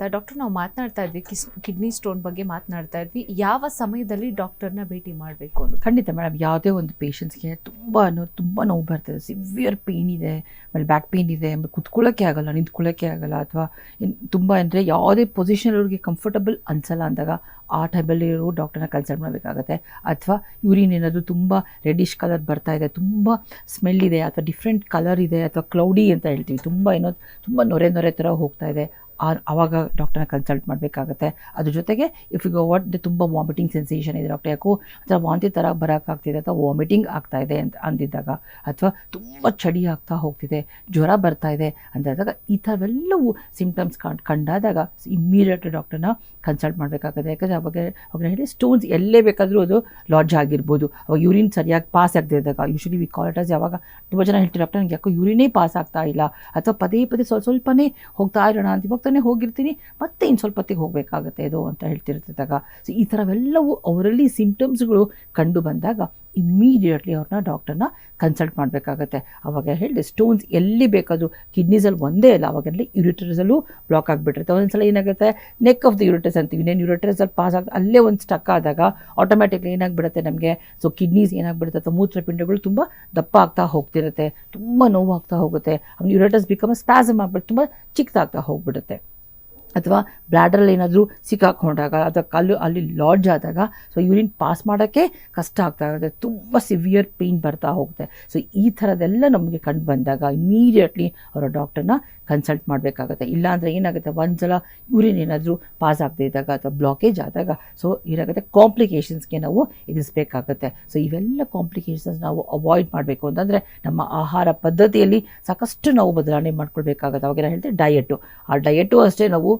Doctor ನಾವು ಮಾತನಾಡ್ತಾ ಇದ್ವಿ ಕಿಡ್ನಿ ಸ್ಟೋನ್ ಬಗ್ಗೆ ಮಾತನಾಡ್ತಾ ಇದ್ವಿ. ಯಾವ ಸಮಯದಲ್ಲಿ ಡಾಕ್ಟರ್ನ ಭೇಟಿ ಮಾಡಬೇಕು ಅಂತ ಖಂಡಿತ ಮೇಡಮ್ ಯಾವುದೇ ಒಂದು ಪೇಷಂಟ್ಸ್ಗೆ ತುಂಬ ನೋವು ತುಂಬ ನೋವು ಬರ್ತದೆ. ಸಿವಿಯರ್ ಪೇಯ್ನ್ ಇದೆ, ಆಮೇಲೆ ಬ್ಯಾಕ್ ಪೇಯ್ನ್ ಇದೆ, ಆಮೇಲೆ ಕುತ್ಕೊಳ್ಳೋಕ್ಕೆ ಆಗಲ್ಲ ನಿಂತ್ಕೊಳ್ಳೋಕ್ಕೆ ಆಗಲ್ಲ, ಅಥವಾ ತುಂಬ ಅಂದರೆ ಯಾವುದೇ ಪೊಸಿಷನ್ ಅವ್ರಿಗೆ ಕಂಫರ್ಟಬಲ್ ಅನ್ಸಲ್ಲ ಅಂದಾಗ ಆ ಟೈಮಲ್ಲಿ ಇರೋ ಡಾಕ್ಟರ್ನ ಕನ್ಸಲ್ಟ್ ಮಾಡಬೇಕಾಗತ್ತೆ. ಅಥವಾ ಯೂರಿನ್ ಏನಾದರೂ ತುಂಬ ರೆಡಿಶ್ ಕಲರ್ ಬರ್ತಾ ಇದೆ, ತುಂಬ ಸ್ಮೆಲ್ ಇದೆ, ಅಥವಾ ಡಿಫ್ರೆಂಟ್ ಕಲರ್ ಇದೆ, ಅಥವಾ ಕ್ಲೌಡಿ ಅಂತ ಹೇಳ್ತೀವಿ. ತುಂಬ ಏನೋ, ತುಂಬ ನೊರೆ ನೊರೆ ಥರ ಹೋಗ್ತಾ ಇದೆ. ಆವಾಗ ಡಾಕ್ಟರ್ನ ಕನ್ಸಲ್ಟ್ ಮಾಡಬೇಕಾಗತ್ತೆ. ಅದ್ರ ಜೊತೆಗೆ ಇಫ್ ಯು ವಾಟ್ ತುಂಬ ವಾಮಿಟಿಂಗ್ ಸೆನ್ಸೇಷನ್ ಇದೆ ಡಾಕ್ಟರ್ ಯಾಕೋ ಅಥವಾ ವಾಂತಿ ಥರ ಬರೋಕ್ಕಾಗ್ತಿದೆ ಅಥವಾ ವಾಮಿಟಿಂಗ್ ಆಗ್ತಾ ಇದೆ ಅಂತ ಅಂದಿದ್ದಾಗ, ಅಥವಾ ತುಂಬ ಚಳಿ ಆಗ್ತಾ ಹೋಗ್ತಿದೆ, ಜ್ವರ ಬರ್ತಾ ಇದೆ ಅಂದಾಗ ಈ ಥರವೆಲ್ಲವೂ ಸಿಂಪ್ಟಮ್ಸ್ ಕಂಡು, ಕಂಡಾದಾಗ ಇಮ್ಮಿಡಿಯೇಟ್ ಡಾಕ್ಟರ್ನ ಕನ್ಸಲ್ಟ್ ಮಾಡಬೇಕಾಗುತ್ತೆ. ಯಾಕಂದರೆ ಅವಾಗ ಅವಾಗ ಹೇಳಿ ಸ್ಟೋನ್ಸ್ ಎಲ್ಲೇ ಬೇಕಾದರೂ ಅದು ಲಾಡ್ಜ್ ಆಗಿರ್ಬೋದು. ಅವಾಗ ಯೂರಿನ್ ಸರಿಯಾಗಿ ಪಾಸ್ ಆಗದೆ ಇದ್ದಾಗ ಯೂಶಲಿ ವಿ ಕಾಲ್ಟರ್ಸ್ ಯಾವಾಗ ತುಂಬ ಜನ ಹೇಳ್ತೀರ ಡಾಕ್ಟರ್ ನನಗೆ ಯಾಕೋ ಯೂರಿನೇ ಪಾಸ್ ಆಗ್ತಾ ಇಲ್ಲ, ಅಥವಾ ಪದೇ ಪದೇ ಸ್ವಲ್ಪ ಸ್ವಲ್ಪನೇ ಹೋಗ್ತಾ ಇರೋಣ ಅಂತ ಇವಾಗ ತಾನೇ ಹೋಗಿರ್ತೀನಿ, ಮತ್ತೆ ಇನ್ನು ಸ್ವಲ್ಪ ಹೊತ್ತಿಗೆ ಹೋಗಬೇಕಾಗತ್ತೆ ಇದು ಅಂತ ಹೇಳ್ತಿರ್ತಿದ್ದಾಗ. ಸೊ ಈ ಥರವೆಲ್ಲವೂ ಅವರಲ್ಲಿ ಸಿಂಪ್ಟಮ್ಸ್ಗಳು ಕಂಡು ಬಂದಾಗ ಇಮ್ಮಿಡಿಯೇಟ್ಲಿ ಅವ್ರನ್ನ ಡಾಕ್ಟರ್ನ ಕನ್ಸಲ್ಟ್ ಮಾಡಬೇಕಾಗತ್ತೆ. ಅವಾಗ ಹೇಳಿದೆ ಸ್ಟೋನ್ಸ್ ಎಲ್ಲಿ ಬೇಕಾದರೂ ಕಿಡ್ನೀಸಲ್ಲಿ ಒಂದೇ ಇಲ್ಲ ಅವಾಗೆಲ್ಲ ಯೂರಿಟರ್ಸಲ್ಲೂ ಬ್ಲಾಕ್ ಆಗಿಬಿಟ್ಟಿರುತ್ತೆ. ಒಂದೊಂದ್ಸಲ ಏನಾಗುತ್ತೆ ನೆಕ್ ಆಫ್ ದ ಯುರಿಟ್ರಸ್ ಅಂತೀವಿ. ಇನ್ನೇನು ಯೂರಿಟರ್ಸಲ್ಲಿ ಪಾಸ್ ಆಗ, ಅಲ್ಲೇ ಒಂದು ಸ್ಟಕ್ ಆದಾಗ ಆಟೋಮ್ಯಾಟಿಕ್ಲಿ ಏನಾಗ್ಬಿಡುತ್ತೆ ನಮಗೆ? ಸೊ ಕಿಡ್ನೀಸ್ ಏನಾಗ್ಬಿಡುತ್ತೆ ಅಥವಾ ಮೂತ್ರಪಿಂಡಗಳು ತುಂಬ ದಪ್ಪ ಆಗ್ತಾ ಹೋಗ್ತಿರುತ್ತೆ. ತುಂಬ ನೋವು ಆಗ್ತಾ ಹೋಗುತ್ತೆ. ಅವ್ನು ಯುರಿಟ್ರಸ್ ಬಿಕಮ್ ಸ್ಪ್ಯಾಸಮ್ ಆಗ್ಬಿಟ್ಟು ತುಂಬ ಚಿಕ್ಕದಾಗ್ತಾ ಹೋಗ್ಬಿಡುತ್ತೆ. ಅಥವಾ ಬ್ಲ್ಯಾಡ್ರಲ್ಲಿ ಏನಾದರೂ ಸಿಕ್ಕಾಕೊಂಡಾಗ ಅಥವಾ ಕಲ್ಲು ಅಲ್ಲಿ ಲಾಡ್ಜ್ ಆದಾಗ ಸೊ ಯೂರಿನ್ ಪಾಸ್ ಮಾಡೋಕ್ಕೆ ಕಷ್ಟ ಆಗ್ತಾ ಇರುತ್ತೆ. ತುಂಬ ಸಿವಿಯರ್ ಪೇಯ್ನ್ ಬರ್ತಾ ಹೋಗುತ್ತೆ. ಸೊ ಈ ಥರದ್ದೆಲ್ಲ ನಮಗೆ ಕಂಡು ಬಂದಾಗ ಇಮಿಡಿಯೇಟ್ಲಿ ಅವರ ಡಾಕ್ಟರ್ನ ಕನ್ಸಲ್ಟ್ ಮಾಡಬೇಕಾಗುತ್ತೆ. ಇಲ್ಲಾಂದರೆ ಏನಾಗುತ್ತೆ? ಒಂದ್ಸಲ ಯೂರಿನ್ ಏನಾದರೂ ಪಾಸ್ ಆಗದೇ ಇದ್ದಾಗ ಅಥವಾ ಬ್ಲಾಕೇಜ್ ಆದಾಗ ಸೊ ಏನಾಗುತ್ತೆ? ಕಾಂಪ್ಲಿಕೇಶನ್ಸ್ಗೆ ನಾವು ಎದುರಿಸಬೇಕಾಗುತ್ತೆ. ಸೊ ಇವೆಲ್ಲ ಕಾಂಪ್ಲಿಕೇಶನ್ಸ್ ನಾವು ಅವಾಯ್ಡ್ ಮಾಡಬೇಕು ಅಂತಂದರೆ ನಮ್ಮ ಆಹಾರ ಪದ್ಧತಿಯಲ್ಲಿ ಸಾಕಷ್ಟು ನಾವು ಬದಲಾವಣೆ ಮಾಡ್ಕೊಳ್ಬೇಕಾಗುತ್ತೆ. ಅವಾಗೆಲ್ಲ ಹೇಳ್ತೀವಿ ಡಯಟು ಆ ಡಯಟು ಅಷ್ಟೇ ನಾವು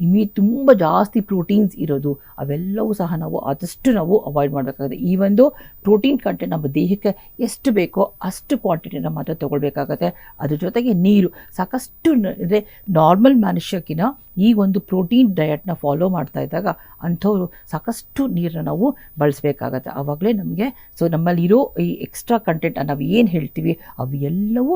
ಇಮಿ ತುಂಬ ಜಾಸ್ತಿ ಪ್ರೋಟೀನ್ಸ್ ಇರೋದು, ಅವೆಲ್ಲವೂ ಸಹ ನಾವು ಆದಷ್ಟು ನಾವು ಅವಾಯ್ಡ್ ಮಾಡಬೇಕಾಗುತ್ತೆ. ಈ ಒಂದು ಪ್ರೋಟೀನ್ ಕಂಟೆಂಟ್ ನಮ್ಮ ದೇಹಕ್ಕೆ ಎಷ್ಟು ಬೇಕೋ ಅಷ್ಟು ಕ್ವಾಂಟಿಟಿನ ಮಾತ್ರ ತೊಗೊಳ್ಬೇಕಾಗತ್ತೆ. ಅದ್ರ ಜೊತೆಗೆ ನೀರು. ಸಾಕಷ್ಟು ಅಂದರೆ ನಾರ್ಮಲ್ ಮನುಷ್ಯಕ್ಕಿನ ಈ ಒಂದು ಪ್ರೋಟೀನ್ ಡಯಟ್ನ ಫಾಲೋ ಮಾಡ್ತಾ ಇದ್ದಾಗ ಅಂಥವ್ರು ಸಾಕಷ್ಟು ನೀರನ್ನ ನಾವು ಬಳಸಬೇಕಾಗತ್ತೆ. ಆವಾಗಲೇ ನಮಗೆ ಸೊ ನಮ್ಮಲ್ಲಿರೋ ಈ ಎಕ್ಸ್ಟ್ರಾ ಕಂಟೆಂಟ್ ನಾವು ಏನು ಹೇಳ್ತೀವಿ ಅವು ಎಲ್ಲವೂ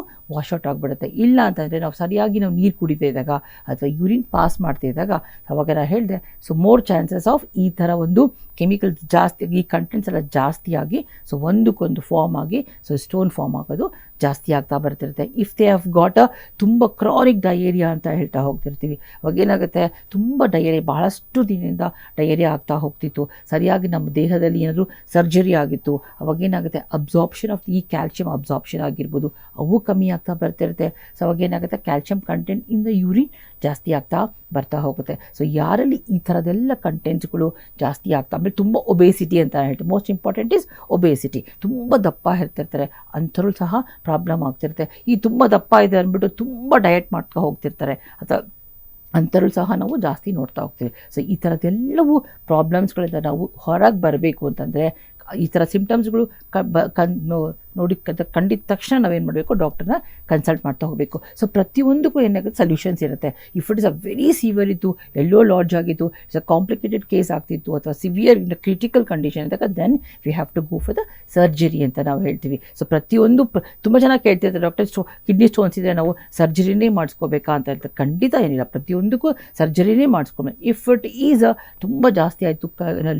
ಔಟ್ ಆಗಿಬಿಡುತ್ತೆ. ಇಲ್ಲ ಅಂತಂದರೆ ನಾವು ಸರಿಯಾಗಿ ನಾವು ನೀರು ಕುಡಿತಾ ಇದ್ದಾಗ ಅಥವಾ ಯೂರಿನ್ ಪಾಸ್ ಮಾಡ್ತಾ ಇದ್ದಾಗ ಅವಾಗ ನಾನು ಹೇಳಿದೆ ಸೊ ಮೋರ್ ಚಾನ್ಸಸ್ ಆಫ್ ಈ ಥರ ಒಂದು ಕೆಮಿಕಲ್ಸ್ ಜಾಸ್ತಿ, ಈ ಕಂಟೆಂಟ್ಸ್ ಎಲ್ಲ ಜಾಸ್ತಿ ಆಗಿ ಸೊ ಒಂದಕ್ಕೊಂದು ಫಾರ್ಮ್ ಆಗಿ ಸೊ ಸ್ಟೋನ್ ಫಾರ್ಮ್ ಆಗೋದು ಜಾಸ್ತಿ ಆಗ್ತಾ ಬರ್ತಿರುತ್ತೆ. If they have got a ತುಂಬ ಕ್ರಾನಿಕ್ ಡಯೇರಿಯಾ ಅಂತ ಹೇಳ್ತಾ ಹೋಗ್ತಿರ್ತೀವಿ. ಅವಾಗ ಏನಾಗುತ್ತೆ? ತುಂಬ ಡಯೇರಿಯಾ ಬಹಳಷ್ಟು ದಿನದಿಂದ ಡಯೇರಿಯಾ ಆಗ್ತಾ ಹೋಗ್ತಿತ್ತು. ಸರಿಯಾಗಿ ನಮ್ಮ ದೇಹದಲ್ಲಿ ಏನಾದರೂ ಸರ್ಜರಿ ಆಗಿತ್ತು. ಅವಾಗ ಏನಾಗುತ್ತೆ? ಅಬ್ಸಾರ್ಪ್ಷನ್ ಆಫ್ ಈ ಕ್ಯಾಲ್ಶಿಯಂ ಅಬ್ಸಾರ್ಪ್ಷನ್ ಆಗಿರ್ಬೋದು. ಅವು ಕಮ್ಮಿ ಆಗ್ತಾ ಬರ್ತಿರುತ್ತೆ. ಸೊ ಅವಾಗ ಏನಾಗುತ್ತೆ? Calcium content in the urine ಜಾಸ್ತಿ ಆಗ್ತಾ ಬರ್ತಾ ಹೋಗುತ್ತೆ. ಸೊ ಯಾರಲ್ಲಿ ಈ ಥರದೆಲ್ಲ ಕಂಟೆಂಟ್ಸ್ಗಳು ಜಾಸ್ತಿ ಆಗ್ತಾ ತುಂಬ ಒಬೇಸಿಟಿ ಅಂತ ಹೇಳ್ತೀವಿ ಮೋಸ್ಟ್ ಇಂಪಾರ್ಟೆಂಟ್ ಇಸ್ ಒಬೇಸಿಟಿ ತುಂಬ ದಪ್ಪ ಇರ್ತಿರ್ತಾರೆ. ಅಂಥವ್ರು ಸಹ ಪ್ರಾಬ್ಲಮ್ ಆಗ್ತಿರುತ್ತೆ. ಈ ತುಂಬ ದಪ್ಪ ಇದೆ ಅಂದ್ಬಿಟ್ಟು ತುಂಬ ಡಯಟ್ ಮಾಡ್ತಾ ಹೋಗ್ತಿರ್ತಾರೆ. ಅಥವಾ ಅಂಥವ್ರು ಸಹ ನಾವು ಜಾಸ್ತಿ ನೋಡ್ತಾ ಹೋಗ್ತೀವಿ. ಸೊ ಈ ಥರದ್ದೆಲ್ಲವೂ ಪ್ರಾಬ್ಲಮ್ಸ್ಗಳಿಂದ ನಾವು ಹೊರಗೆ ಬರಬೇಕು ಅಂತಂದರೆ ಈ ಥರ ಸಿಂಪ್ಟಮ್ಸ್ಗಳು ಕ ಬ ಕನ್ ನೋಡಿ ಕಂಡಿದ ತಕ್ಷಣ ನಾವೇನು ಮಾಡಬೇಕು, ಡಾಕ್ಟರ್ನ ಕನ್ಸಲ್ಟ್ ಮಾಡ್ತಾ ಹೋಗಬೇಕು. ಸೊ ಪ್ರತಿಯೊಂದಕ್ಕೂ ಏನಾಗುತ್ತೆ ಸೊಲ್ಯೂಷನ್ಸ್ ಇರುತ್ತೆ. If it is a very severe ಇತ್ತು, ಎಲ್ಲೋ ಲಾಡ್ಜ್ ಆಗಿತ್ತು ಇಟ್ಸ್ ಅ ಕಾಂಪ್ಲಿಕೇಟೆಡ್ ಕೇಸ್ ಆಗ್ತಿತ್ತು, ಅಥವಾ ಸಿವಿಯರ್ ಇನ್ ಕ್ರಿಟಿಕಲ್ ಕಂಡೀಷನ್ ಇದ್ದಾಗ then we have to go for the surgery ಅಂತ ನಾವು ಹೇಳ್ತೀವಿ. ಸೊ ಪ್ರತಿಯೊಂದು ಪ್ರ ತುಂಬ ಜನ ಕೇಳ್ತಿರ್ತಾರೆ ಡಾಕ್ಟರ್ ಸ್ಟೋ ಕಿಡ್ನಿ ಸ್ಟೋನ್ಸ್ ಇದ್ದರೆ ನಾವು ಸರ್ಜರಿನೇ ಮಾಡಿಸ್ಕೋಬೇಕಾ? ಅಂತ ಹೇಳ್ತಾರೆ. ಖಂಡಿತ ಏನಿಲ್ಲ. ಪ್ರತಿಯೊಂದಕ್ಕೂ ಸರ್ಜರಿನೇ ಮಾಡಿಸ್ಕೊಬೇಕು. ಇಫ್ ಇಟ್ ಈಸ್ ತುಂಬ ಜಾಸ್ತಿ ಆಯಿತು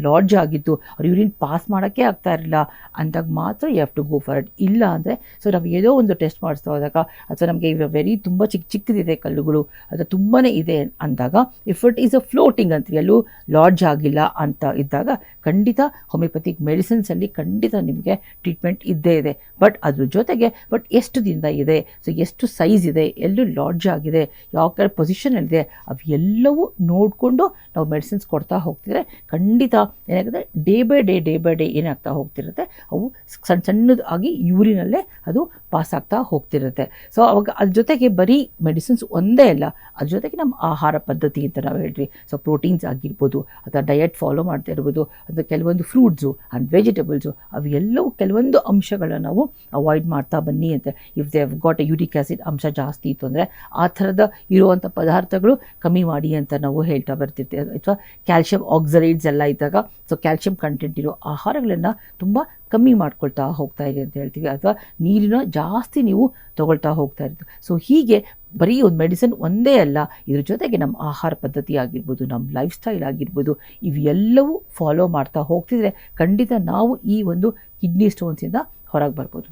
ಲಾಡ್ಜ್ ಆಗಿತ್ತು, ಅವ್ರು ಯೂರಿನ್ ಪಾಸ್ ಮಾಡೋಕ್ಕೆ ಆಗ್ತಾ ಇರಲಿಲ್ಲ, ಅಂದಾಗ ಮಾತ್ರ you have to go for it ಇಲ್ಲ ಅಂದರೆ ಸೊ ನಾವು ಏನೋ ಒಂದು ಟೆಸ್ಟ್ ಮಾಡಿಸ್ತಾ ಹೋದಾಗ, ಅಥವಾ ನಮಗೆ ವೆರಿ ತುಂಬ ಚಿಕ್ಕ ಚಿಕ್ಕದಿದೆ ಕಲ್ಲುಗಳು ಅಥವಾ ತುಂಬಾ ಇದೆ ಅಂದಾಗ if it is a floating ಅಂತೀವಿ ಎಲ್ಲೂ ಲಾಡ್ಜ್ ಆಗಿಲ್ಲ ಅಂತ ಇದ್ದಾಗ ಖಂಡಿತ ಹೋಮಿಯೋಪತಿಕ್ ಮೆಡಿಸಿನ್ಸಲ್ಲಿ ಖಂಡಿತ ನಿಮಗೆ ಟ್ರೀಟ್ಮೆಂಟ್ ಇದ್ದೇ ಇದೆ. ಬಟ್ ಅದ್ರ ಜೊತೆಗೆ ಬಟ್ ಎಷ್ಟು ದಿನದ ಇದೆ ಸೊ ಎಷ್ಟು ಸೈಜ್ ಇದೆ, ಎಲ್ಲೂ ಲಾಡ್ಜ್ ಆಗಿದೆ, ಯಾವ ಥರ ಪೊಸಿಷನಲ್ಲಿದೆ ಅವೆಲ್ಲವೂ ನೋಡಿಕೊಂಡು ನಾವು ಮೆಡಿಸಿನ್ಸ್ ಕೊಡ್ತಾ ಹೋಗ್ತಿದ್ರೆ ಖಂಡಿತ ಏನಾಗುತ್ತೆ day by day day by day ಏನಾಗ್ತಾ ಹೋಗ್ತಿರುತ್ತೆ, ಅವು ಸಣ್ಣ ಸಣ್ಣದಾಗಿ ಯೂರಿನಲ್ಲೇ ಅದು ಪಾಸ್ ಆಗ್ತಾ ಹೋಗ್ತಿರುತ್ತೆ. ಸೊ ಅವಾಗ ಅದ್ರ ಜೊತೆಗೆ ಬರೀ ಮೆಡಿಸಿನ್ಸ್ ಒಂದೇ ಅಲ್ಲ ಅದ್ರ ಜೊತೆಗೆ ನಮ್ಮ ಆಹಾರ ಪದ್ಧತಿ ಅಂತ ನಾವು ಹೇಳ್ರಿ ಸೊ ಪ್ರೋಟೀನ್ಸ್ ಆಗಿರ್ಬೋದು, ಅಥವಾ ಡಯಟ್ ಫಾಲೋ ಮಾಡ್ತಾ ಇರ್ಬೋದು, ಅಥವಾ ಕೆಲವೊಂದು ಫ್ರೂಟ್ಸು ಆ್ಯಂಡ್ ವೆಜಿಟೇಬಲ್ಸು ಅವೆಲ್ಲವೂ ಕೆಲವೊಂದು ಅಂಶಗಳನ್ನ ನಾವು ಅವಾಯ್ಡ್ ಮಾಡ್ತಾ ಬನ್ನಿ ಅಂತ. If they have got uric acid ಅಂಶ ಜಾಸ್ತಿ ಇತ್ತು ಅಂದರೆ ಆ ಥರದ ಇರುವಂಥ ಪದಾರ್ಥಗಳು ಕಮ್ಮಿ ಮಾಡಿ ಅಂತ ನಾವು ಹೇಳ್ತಾ ಬರ್ತಿರ್ತೀವಿ. ಅಥವಾ ಕ್ಯಾಲ್ಶಿಯಂ ಆಕ್ಸರೈಡ್ಸ್ ಎಲ್ಲ ಇದ್ದಾಗ ಸೊ ಕ್ಯಾಲ್ಶಿಯಂ ಕಂಟೆಂಟ್ ಇರೋ ಆಹಾರಗಳನ್ನು ತುಂಬ ಕಮ್ಮಿ ಮಾಡ್ಕೊಳ್ತಾ ಹೋಗ್ತಾ ಇದೆ ಅಂತ ಹೇಳ್ತೀವಿ. ಅಥವಾ ನೀರಿನ ಜಾಸ್ತಿ ನೀವು ತಗೊಳ್ತಾ ಹೋಗ್ತಾ ಇರ್ತೀವಿ ಸೊ ಹೀಗೆ ಬರೀ ಒಂದು ಮೆಡಿಸಿನ್ ಒಂದೇ ಅಲ್ಲ, ಇದ್ರ ಜೊತೆಗೆ ನಮ್ಮ ಆಹಾರ ಪದ್ಧತಿ ಆಗಿರ್ಬೋದು, ನಮ್ಮ ಲೈಫ್ ಸ್ಟೈಲ್ ಆಗಿರ್ಬೋದು, ಇವೆಲ್ಲವೂ ಫಾಲೋ ಮಾಡ್ತಾ ಹೋಗ್ತಿದ್ರೆ ಖಂಡಿತ ನಾವು ಈ ಒಂದು ಕಿಡ್ನಿ ಸ್ಟೋನ್ಸಿಂದ ಹೊರಗೆ ಬರ್ಬೋದು